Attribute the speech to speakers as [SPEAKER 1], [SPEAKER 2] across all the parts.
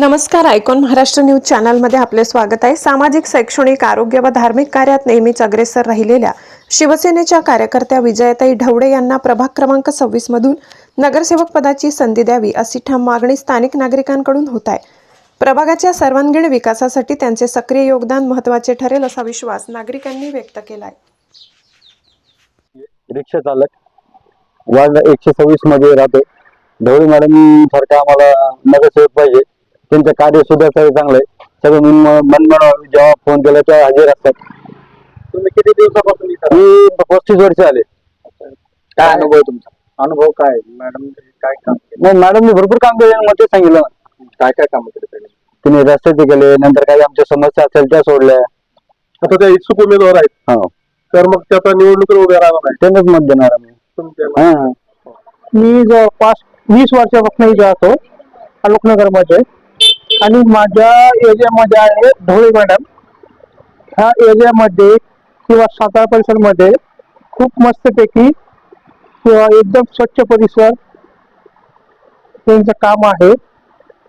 [SPEAKER 1] नमस्कार icon Maharashtra news चॅनलमध्ये आपले स्वागत आहे. सामाजिक शैक्षणिक आरोग्य व धार्मिक कार्यात नेहमीच अग्रेसर राहिलेल्या शिवसेनेच्या कार्यकर्त्या विजयताई ढवडे यांना प्रभाग क्रमांक सव्वीस मधून नगरसेवक पदाची संधी द्यावी अशी ठाम मागणी स्थानिक नागरिकांकडून होत आहे. प्रभागाच्या सर्वांगीण विकासासाठी त्यांचे सक्रिय योगदान महत्त्वाचे ठरेल असा विश्वास नागरिकांनी व्यक्त केला आहे
[SPEAKER 2] रिक्षा चालक वार्ड एकशे सव्वीसमध्ये राहतो ढवळी मॅडम सारखा आम्हाला नगरसेवक पाहिजे. त्यांचं कार्य सुद्धा सगळं चांगलं आहे. सगळं मन मनमन जेव्हा फोन केला तेव्हा हजर असतात.
[SPEAKER 3] तुम्ही किती दिवसापासून इथं
[SPEAKER 2] मी पस्तीस वर्ष आले.
[SPEAKER 3] काय अनुभव आहे तुमचा? अनुभव काय? मॅडम काय काम केलं?
[SPEAKER 2] मग मॅडमनी भरपूर काम केले मग ते सांगितलं.
[SPEAKER 3] काय काय काम केलं त्यांनी?
[SPEAKER 2] तिने रस्त्याचे केले नंतर काही आमच्या समस्या असेल त्या सोडल्या.
[SPEAKER 3] आता त्या इच्छुक उमेदवार आहेत.
[SPEAKER 2] हो.
[SPEAKER 3] तर मग त्या आता निवडणुकीत उभे राहणार नाही
[SPEAKER 2] त्यांनाच मत देणार आम्ही.
[SPEAKER 3] तुमच्या
[SPEAKER 2] हा.
[SPEAKER 4] मी जवळपास वीस वर्षापासून इथे राहतो. अलोकनगरमध्ये आणि माझ्या एरियामध्ये आहे ढोळे मॅडम. ह्या एरियामध्ये किंवा सातारा परिसरमध्ये खूप मस्तपैकी किंवा एकदम स्वच्छ परिसर त्यांचं काम आहे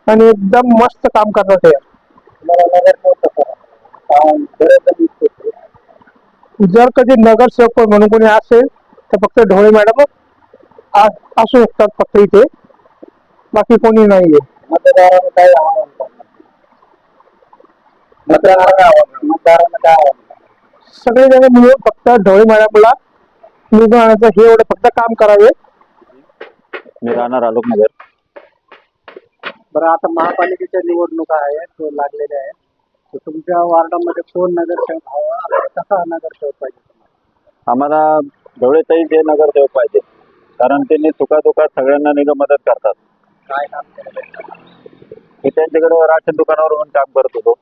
[SPEAKER 4] आणि एकदम मस्त काम करतात ते. जर कधी नगरसेवक म्हणून कोणी असेल तर फक्त ढोळे मॅडम असू शकतात फक्त इथे. बाकी कोणी नाहीये.
[SPEAKER 3] काय? मतदारांना काय करणार?
[SPEAKER 4] सगळे जण मिळून फक्त ढोळे मॅडमला निवडून आणायचं हे एवढं फक्त काम करावे
[SPEAKER 2] मी राहणार आलोकनगर
[SPEAKER 3] बरं आता महापालिकेच्या निवडणुका आहेत लागलेल्या आहेत तर तुमच्या वार्डामध्ये कोण नगरसेवक हवा आणि कसा नगरसेवक पाहिजे तुम्हाला?
[SPEAKER 2] आम्हाला ढवळेताई ते नगरसेवक पाहिजे कारण त्यांनी सुखादुखात सगळ्यांना निघ मदत करतात
[SPEAKER 3] काय काम केलं?
[SPEAKER 2] मी त्यांच्याकडे राशन दुकानावर म्हणून काम करत होतो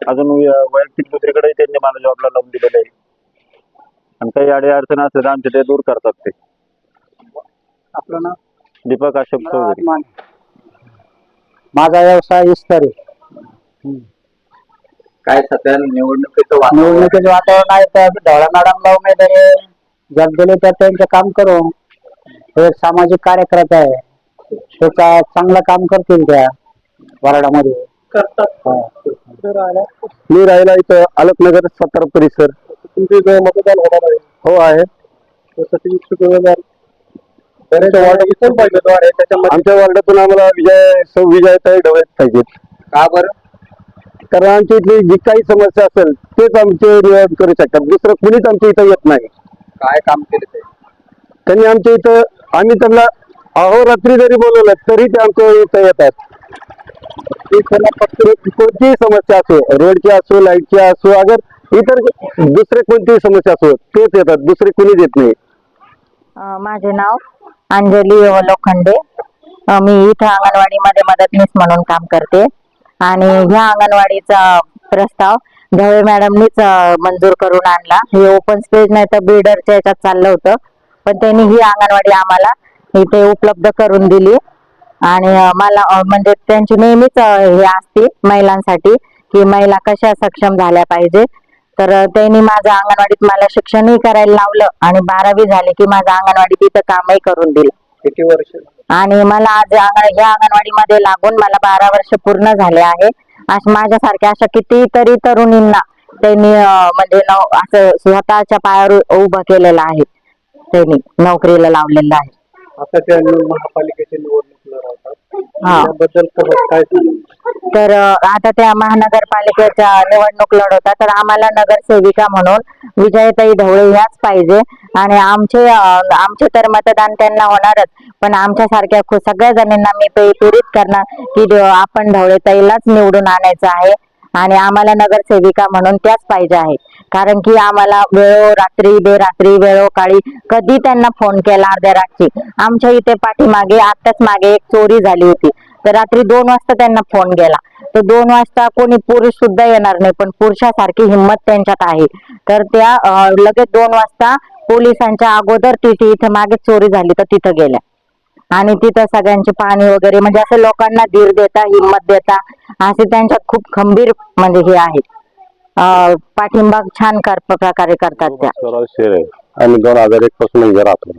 [SPEAKER 2] अजून वैयक्तिक दुसरीकडे त्यांनी मला जॉबला लावून दिलेलं आहे. आणि काही अडी अडचण असले तर आमचे ते दूर करतात ते.
[SPEAKER 3] आपलं नाव?
[SPEAKER 2] दीपक अशोक चौधरी.
[SPEAKER 4] माझा व्यवसाय विस्तार आहे
[SPEAKER 3] काय सध्या निवडणुकीचं
[SPEAKER 4] निवडणुकीचं वातावरण आहे तर ढोळा मॅडमला उमेदवारी जर दिले तर त्यांचं काम करू हे एक सामाजिक कार्यकर्ता आहे. त्याचा चांगलं काम करतील त्या वार्डामध्ये.
[SPEAKER 3] करतात.
[SPEAKER 2] मी राहिला इथं अलकनगर सातारा परिसर.
[SPEAKER 3] तुमचे इथे मतदान होणार आहे.
[SPEAKER 2] हो आहे.
[SPEAKER 3] त्यासाठी इच्छुक उमेदवार बरेच वार्ड कोण पाहिजे उमेदवार आहे त्याच्यामध्ये.
[SPEAKER 2] आमच्या वार्डातून आम्हाला विजय सौ विजयताई ढवळे पाहिजेत.
[SPEAKER 3] का बरं?
[SPEAKER 2] कारण आमच्या इथली जी काही समस्या असेल तेच आमचे निवारण करू शकतात. दुसरं कुणीच आमच्या इथं येत नाही.
[SPEAKER 3] काय काम केलं ते?
[SPEAKER 2] त्यांनी आमच्या इथं आम्ही त्यांना अहोरात्री जरी बोलवलं तरी ते आमच्या इथं येतात. कोणतीही समस्या असो रोडची असो लाईटची असो अगर इतर दुसरे कोणतीही समस्या असो तेच येतात दुसरे कुणीच येत नाही.
[SPEAKER 5] माझे नाव अंजली लोखंडे मी इथं अंगणवाडीमध्ये मदतनीस म्हणून काम करते. आणि ह्या अंगणवाडीचा प्रस्ताव ढवळे मॅडमनीच मंजूर करून आणला हे ओपन स्पेस नाही तर बिल्डरच्या याच्यात चाललं होतं. पण त्यांनी ही अंगणवाडी आम्हाला इथे उपलब्ध करून दिली. आणि मला म्हणजे त्यांची नेहमीच हे असते महिलांसाठी की महिला कशा सक्षम झाल्या पाहिजे. तर त्यांनी माझं अंगणवाडीत मला शिक्षणही करायला लावलं आणि बारावी झाली की माझं अंगणवाडीत इथं कामही करून दिलं.
[SPEAKER 3] किती वर्ष?
[SPEAKER 5] आणि मला आज या अंगणवाडीमध्ये लागून मला बारा वर्ष पूर्ण झाले आहे. माझ्यासारख्या अशा कितीतरी तरुणींना त्यांनी म्हणजे असं स्वतःच्या पायावर उभं केलेलं आहे. त्यांनी नोकरीला लावलेलं आहे.
[SPEAKER 3] आता त्या महापालिकेच्या निवडणूक लढवतात.
[SPEAKER 5] हा.
[SPEAKER 3] त्याबद्दल काय सांगू?
[SPEAKER 5] तर अं, आता त्या महानगरपालिकेच्या निवडणूक लढवतात. तर आम्हाला नगरसेविका म्हणून विजयताई ढवळे ह्याच पाहिजे. आणि आमचे अं, आमचे तर मतदान त्यांना होणारच. पण आमच्यासारख्या खू- सगळ्या जणींना मी पे- प्रेरित करणार की आपण ढवळेताईलाच निवडून आणायचं आहे. आणि आम्हाला नगरसेविका म्हणून त्याच पाहिजे आहे. कारण की आम्हाला वेळो रात्री बेरात्री वेळोकाळी कधी त्यांना फोन केला अर्ध्या रात्री आमच्या इथे पाठीमागे आत्ताच मागे एक चोरी झाली होती. तर रात्री दोन वाजता त्यांना फोन केला तर दोन वाजता कोणी पुरुष सुद्धा येणार नाही पण पुरुषासारखी हिंमत त्यांच्यात आहे. तर त्या लगेच दोन वाजता पोलिसांच्या अगोदर तिथे इथे मागे चोरी झाली तर तिथं गेल्या. आणि तिथं सगळ्यांचे पाणी वगैरे म्हणजे असं लोकांना धीर देता हिंमत देता असे त्यांच्यात खूप खंबीर म्हणजे हे आहे अं, पाठिंबा छान कर प्रकारे करतात त्या.
[SPEAKER 2] आणि दोन हजार एक पासून राहतो.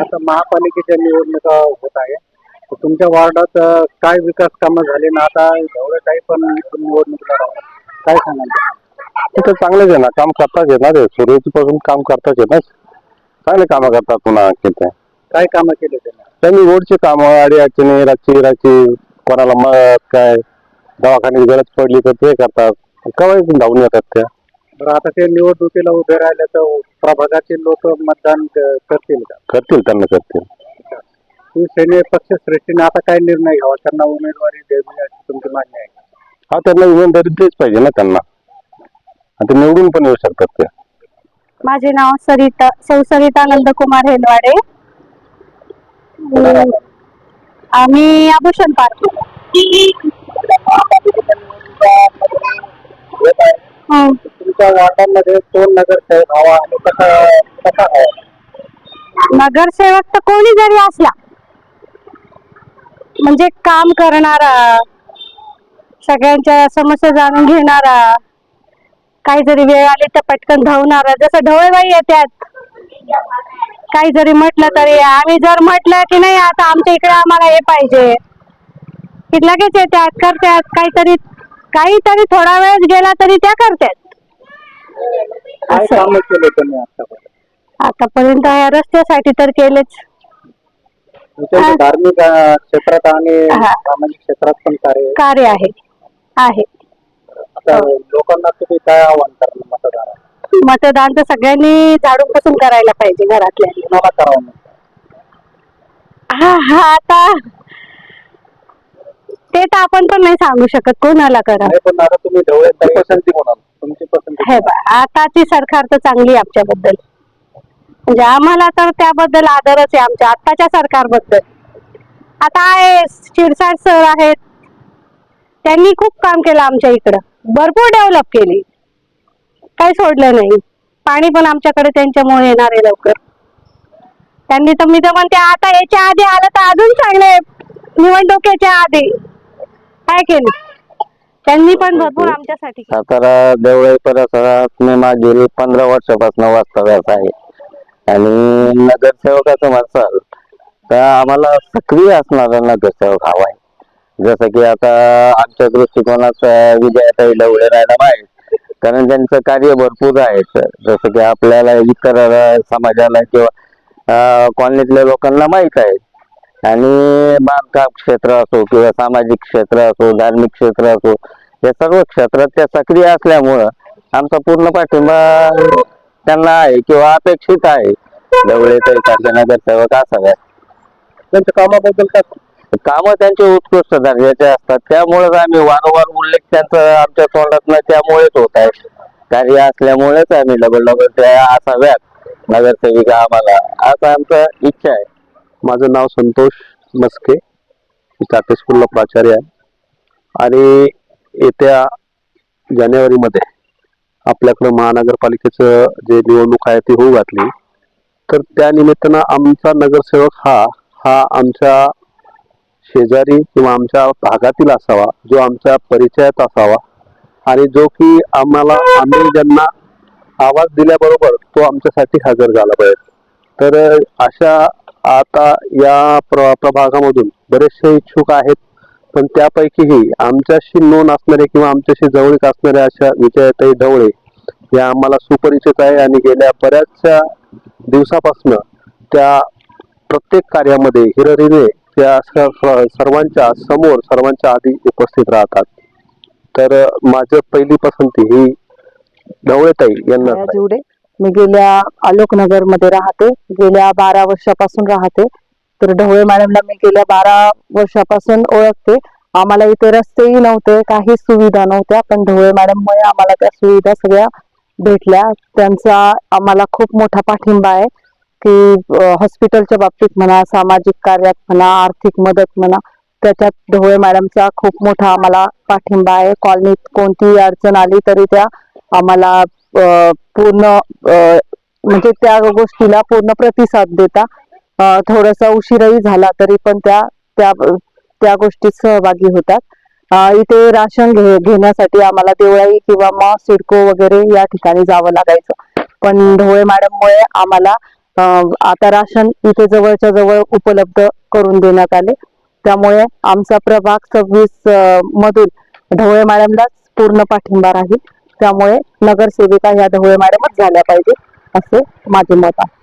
[SPEAKER 3] आता महापालिकेच्या निवडणुका होत आहे. तर तुमच्या वार्डात काय विकास कामं झाले? ना आता ढवळे काही पण इथून निवडणूक लढवणार काय सांगाल?
[SPEAKER 2] तिथं चांगलेच आहे ना. काम करताच आहे ना ते. सुरुवातीपासून काम करताच आहे ना. चांगले कामं करतात पुन्हा आणखी ते
[SPEAKER 3] काय कामं केले त्यांनी
[SPEAKER 2] त्यांनी रोडची कामं अडी अडचणी रातची रातची कोणाला मदत काय दवाखान्यात गरज पडली तर ते करतात. कवाय धावून येतात त्या.
[SPEAKER 3] बरं आता ते निवडणुकीला उभे राहिले तर प्रभागातील लोक मतदान क- करतील का?
[SPEAKER 2] करतील त्यांना करतील.
[SPEAKER 3] शिवसेने पक्षश्रेष्ठीने आता काय निर्णय घ्यावा? त्यांना उमेदवारी द्यावी अशी तुमची मागणी आहे?
[SPEAKER 2] हा त्यांना इमानदारी तेच पाहिजे ना त्यांना. आणि ते निवडून पण येऊ शकतात ते.
[SPEAKER 6] माझे नाव सरिता सौ सरिता नंदकुमार हेलवाडे. आम्ही आभूषण पार्क हं.
[SPEAKER 3] तुमच्या वार्डामध्ये कोण नगरसेवक हवा आणि कसा कसा हवा?
[SPEAKER 6] नगरसेवक तर कोणी जरी असला म्हणजे काम करणारा सगळ्यांच्या समस्या जाणून घेणारा काही जरी वेळ आली तर पटकन धावणारा जसं ढवळेबाई येतात काही जरी म्हटलं तरी आम्ही जर म्हटलं की नाही आता आमच्या इकडे आम्हाला हे पाहिजे. की लगेच येतात करतात काहीतरी काहीतरी थोडा वेळ गेला तरी त्या करतात.
[SPEAKER 3] काय
[SPEAKER 6] असं.
[SPEAKER 3] कामं केले त्यांनी आतापर्यंत?
[SPEAKER 6] आतापर्यंत या रस्त्यासाठी तर केलेच.
[SPEAKER 3] धार्मिक अं, क्षेत्रात आणि
[SPEAKER 6] हा.
[SPEAKER 3] सामाजिक क्षेत्रात पण कार्य आहे.
[SPEAKER 6] कार्य आहे. आहे.
[SPEAKER 3] आता लोकांना तुम्ही काय आव्हान करणार मतदारांना?
[SPEAKER 6] मतदान तर सगळ्यांनी झाडून पुसून करायला पाहिजे घरातल्या.
[SPEAKER 3] कुणाला करावं म्हणतात?
[SPEAKER 6] हा हा आता ते तर आपण पण नाही सांगू शकत कोणाला करा.
[SPEAKER 3] नाही पण आता तुम्ही ढवळे पसंती कोणाला तुमची पसंती.
[SPEAKER 6] हे बा आताची सरकार तर चांगली आहे आमच्याबद्दल. म्हणजे आम्हाला तर त्याबद्दल आदरच आहे आमच्या आताच्या सरकारबद्दल. आता आहे शिरसाट सर आहेत. त्यांनी खूप काम केलं आमच्या इकडं. भरपूर डेव्हलप केली. काही सोडलं नाही. पाणी पण आमच्याकडे त्यांच्यामुळे येणार आहे लवकर. त्यांनी तर मी तर म्हणते आता याच्या आधी आलं तर अजून चांगले निवडणुकीच्या आधी. काय केलं? त्यांनी पण भरपूर आमच्यासाठी
[SPEAKER 2] सातारा देवळाई परिसरात मी मागील पंधरा वर्षापासून वास्तव्यास आहे. आणि नगरसेवकाचं म्हणसाल तर आम्हाला सक्रिय असणारा नगरसेवक हवा आहे. जसं की आता आमच्या दृष्टिकोनात विजयाताई डवळे मॅडम आहेत कारण त्यांचं कार्य भरपूर आहे जसं की आपल्याला इतर समाजाला किंवा कॉलनीतल्या लोकांना माहीत आहे. आणि बांधकाम क्षेत्र असो किंवा सामाजिक क्षेत्र असो धार्मिक क्षेत्र असो या सर्व क्षेत्रात त्या सक्रिय असल्यामुळं आमचा पूर्ण पाठिंबा त्यांना आहे किंवा अपेक्षित आहे. डवळे सारखे नगरसेवक असाव्यात
[SPEAKER 3] त्यांच्या कामाबद्दल काय
[SPEAKER 2] कामं त्यांचे उत्कृष्ट दर्जाचे असतात. त्यामुळेच आम्ही वारंवार उल्लेख त्यांचा आमच्या तोंडातनं त्यामुळेच होत आहे. कार्य असल्यामुळेच आम्ही डबल डबल त्या असाव्यात. नगरसेविका आम्हाला. असं आमचं इच्छा आहे.
[SPEAKER 7] माझं नाव संतोष मस्के. मी स्कूलला प्राचार्य आहे. आणि येत्या जानेवारीमध्ये आपल्याकडं महानगरपालिकेचं जे निवडणूक आहे ती होऊ घातली. तर त्या निमित्तानं आमचा नगरसेवक हा हा आमच्या शेजारी किंवा आमच्या भागातील असावा जो आमच्या परिचयात असावा आणि जो की आम्हाला आम्ही ज्यांना आवाज दिल्याबरोबर तो आमच्यासाठी हजर झाला पाहिजे. तर अशा आता या प्र प्रभागामधून बरेचसे इच्छुक आहेत पण त्यापैकीही आमच्याशी नोंद असणारे किंवा आमच्याशी जवळीक असणाऱ्या अशा विजयाताई ढवळे या आम्हाला सुपरिचित आहे आणि गेल्या बऱ्याचशा दिवसापासून त्या प्रत्येक कार्यामध्ये हिरहिरे त्या सर्वांच्या समोर सर्वांच्या आधी उपस्थित राहतात. तर माझं पहिली पसंती ही ढवळेताई यांना
[SPEAKER 8] जिवडे. मी गेल्या आलोकनगरमध्ये राहते. गेल्या बारा वर्षापासून राहते. तर ढवळे मॅडमला मी गेल्या बारा वर्षापासून ओळखते. आम्हाला इथे रस्तेही नव्हते काही सुविधा नव्हत्या पण ढवळे मॅडममुळे आम्हाला त्या सुविधा सगळ्या भेटल्या. त्यांचा आम्हाला खूप मोठा पाठिंबा आहे. की हॉस्पिटलच्या बाबतीत म्हणा सामाजिक कार्यात म्हणा आर्थिक मदत म्हणा त्याच्यात ढोळे मॅडमचा खूप मोठा आम्हाला पाठिंबा आहे. कॉलनीत कोणतीही अडचण आली तरी त्या आम्हाला पूर्ण म्हणजे त्या गोष्टीला पूर्ण प्रतिसाद देता. थोडासा उशीरही झाला तरी पण त्या त्या त्या गोष्टीत सहभागी होतात. इथे राशन घे घेण्यासाठी आम्हाला देवळाई किंवा मग सिडको वगैरे या ठिकाणी जावं लागायचं. पण ढोळे मॅडममुळे आम्हाला आता राशन इथे जवळच्या जवळ उपलब्ध करून देण्यात आले. त्यामुळे आमचा प्रभाग सव्वीस मधून ढवळे मॅडमलाच पूर्ण पाठिंबा राहील. त्यामुळे नगरसेविका ह्या ढवळे मॅडमच झाल्या पाहिजे असे माझे मत आहे.